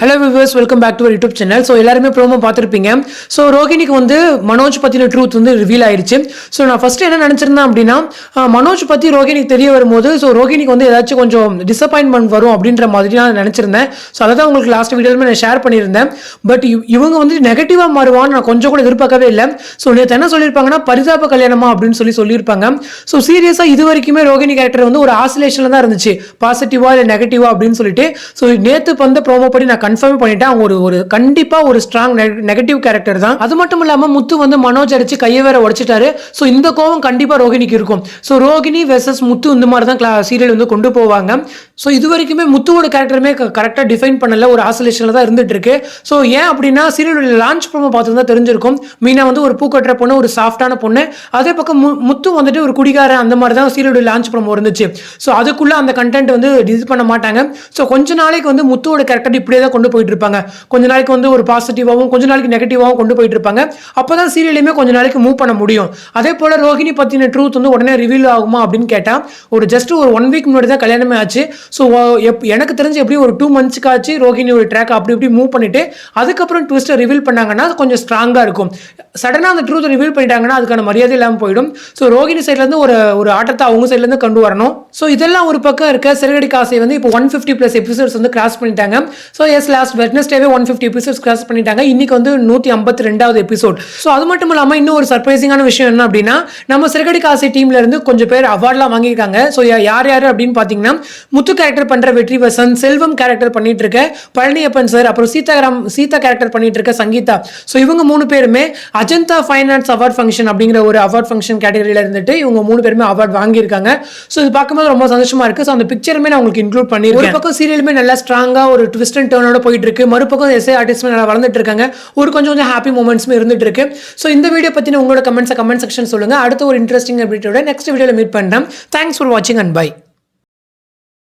Hello viewers welcome back to YouTube channel so எல்லாருமே promo பார்த்துருப்பீங்க. So ரோகிணிக்கு வந்து மனோஜ் பற்றின ட்ரூத் வந்து ரிவீல் ஆயிருச்சு. ஸோ நான் ஃபர்ஸ்ட் என்ன நினச்சிருந்தேன் அப்படின்னா மனோஜ் பற்றி ரோகிணிக்கு தெரிய வரும்போது ஸோ ரோகிணிக்கு வந்து ஏதாச்சும் கொஞ்சம் டிசப்பாயின்மெண்ட் வரும் அப்படின்ற மாதிரி நான் நினச்சிருந்தேன். ஸோ அதை தான் உங்களுக்கு லாஸ்ட் வீடியோலுமே நான் ஷேர் பண்ணியிருந்தேன். பட் இவங்க வந்து நெகட்டிவாக மாறுவான்னு நான் கொஞ்சம் கூட எதிர்பார்க்கவே இல்லை. ஸோ நேற்று என்ன சொல்லியிருப்பாங்கன்னா பரிதாப கல்யாணமா அப்படின்னு சொல்லி சொல்லியிருப்பாங்க. ஸோ சீரியஸாக இது வரைக்குமே ரோகிணி கேரக்டர் வந்து ஒரு ஆசிலேஷனில் தான் இருந்துச்சு. பாசிட்டிவா இல்லை நெகட்டிவா அப்படின்னு சொல்லிட்டு. ஸோ நேற்று வந்த ப்ரோமோ படி நான் கன்ஃபார்ம் பண்ணிட்டா அவங்க ஒரு ஒரு கண்டிப்பா ஒரு ஸ்ட்ராங் நெகட்டிவ் கேரக்டர் தான். அது மட்டும் இல்லாம முத்து வந்து மனோஜ் அடிச்சு கையை வேற உடைச்சிட்டாரு. ஸோ இந்த கோவம் கண்டிப்பா ரோகிணிக்கு இருக்கும். ஸோ ரோகிணி வெர்சஸ் முத்து இந்த மாதிரி தான் சீரியல் வந்து கொண்டு போவாங்க. ஸோ இது வரைக்குமே முத்துவோட கேரக்டருமே கரெக்டாக டிஃபைன் பண்ணல. ஒரு ஆசோலேஷனில் தான் இருந்துட்டு இருக்கு. ஸோ ஏன் அப்படின்னா சீரியலோட லான்ச் ப்ரோமோ பார்த்துருந்தா தான் தெரிஞ்சிருக்கும். மீனா வந்து ஒரு பூக்கட்டுற பொண்ணு ஒரு சாஃப்டான பொண்ணு. அதே பக்கம் முத்து வந்துட்டு ஒரு குடிகாரன் அந்த மாதிரி தான் சீரியலோட லான்ச் ப்ரோமோ இருந்துச்சு. ஸோ அதுக்குள்ள அந்த கண்டென்ட் வந்து இது பண்ண மாட்டாங்க. ஸோ கொஞ்ச நாளைக்கு வந்து முத்துவோட கேரக்டர் இப்படியே தான் கொண்டு போயிட்டு இருப்பாங்க கொஞ்ச நாளைக்கு வந்து ஒரு பாசிட்டிவாகவும் கொஞ்ச நாளைக்கு நெகட்டிவாகவும் கொண்டு போயிட்டு இருப்பாங்க அப்போ தான் சீரியலையுமே கொஞ்ச நாளைக்கு மூவ் பண்ண முடியும். அதே போல் ரோஹிணி பற்றின ட்ரூத் வந்து உடனே ரிவீல் ஆகுமா அப்படின்னு கேட்டால் ஒரு ஜஸ்ட் ஒரு ஒன் வீக் முன்னாடி தான் கல்யாணமே ஆச்சு. ஸோ எனக்கு தெரிஞ்சு எப்படி ஒரு டூ மந்த்ஸ்க்கு ஆச்சு ரோஹிணி ஒரு ட்ராக் அப்படி இப்படி மூவ் பண்ணிட்டு அதுக்கப்புறம் ட்விஸ்ட்டை ரிவீல் பண்ணாங்கன்னா கொஞ்சம் ஸ்ட்ராங்காக இருக்கும். சடனாக அந்த ட்ரூத் ரிவீல் பண்ணிட்டாங்கன்னா அதுக்கான மரியாதை இல்லாமல் போயிடும். ஸோ ரோஹிணி சைட்லேருந்து ஒரு ஒரு ஆட்டத்தை அவங்க சைட்லேருந்து கொண்டு வரணும். ஸோ இதெல்லாம் ஒரு பக்கம் இருக்க சிறுகடி காசை வந்து இப்போ ஒன் ஃபிஃப்டி ப்ளஸ் எபிசோட்ஸ் வந்து கிராஸ் பண்ணிட்டாங்க. ஸோ எஸ் லாஸ்ட் வெட்னஸ்டேவே ஒன் ஃபிஃப்டி எபிசோட்ஸ் கிராஸ் பண்ணிட்டாங்க. இன்னைக்கு வந்து நூற்றி ஐம்பத்தி ரெண்டாவது எபிசோட் ஸோ அது மட்டும் இல்லாமல் இன்னும் ஒரு சர்ப்ரைசிங்கான விஷயம் என்ன அப்படின்னா நம்ம சிறுகடி காசை டீம்ல இருந்து கொஞ்சம் பேர் அவார்ட்லாம் வாங்கியிருக்காங்க. ஸோ யார் யார் அப்படின்னு பார்த்தீங்கன்னா முத்து கேரக்டர் பண்ற வெற்றி வசன் செல்வம் கேரக்டர் பண்ணிட்டு இருக்க பழனியப்பன் சார் அப்புறம் சீதாராம் சீதா கேரக்டர் பண்ணிட்டு இருக்க சங்கீதா. ஸோ இவங்க மூணு பேருமே அஜந்தா ஃபைனான்ஸ் அவார்ட் ஃபங்க்ஷன் அப்படிங்கிற ஒரு அவார்ட் ஃபங்க்ஷன் கேட்டகரியில இருந்துட்டு இவங்க மூணு பேருமே அவார்ட் வாங்கியிருக்காங்க. ஸோ இது பார்க்கும்போது ரொம்ப சந்தோஷமா இருக்கு. ஸோ அந்த பிக்சருமே நான் உங்களுக்கு இன்க்ளூட் பண்ணிருக்கேன் ஒரு பக்கம் சீரியலுமே நல்லா ஸ்ட்ராங்கா ஒரு ட்விஸ்ட் அண்ட் டர்னோட போயிட்டு இருக்கு மறுபக்கம் எஸ்ஐ ஆர்டிஸ்ட் நல்லா வளர்ந்துட்டு இருக்காங்க. ஒரு கொஞ்சம் கொஞ்சம் ஹாப்பி மூமெண்ட்ஸுமே இருந்துட்டு இருக்கு ஸோ இந்த வீடியோ பற்றின உங்களோட கமெண்ட்ஸை கமெண்ட் செக்ஷன் சொல்லுங்க. அடுத்த ஒரு இன்ட்ரெஸ்டிங் அப்டேட்டோட நெக்ஸ்ட் வீடியோவில் மீட் பண்ணுறேன் தேங்க்ஸ் ஃபார் வாட்சிங் அண்ட் பை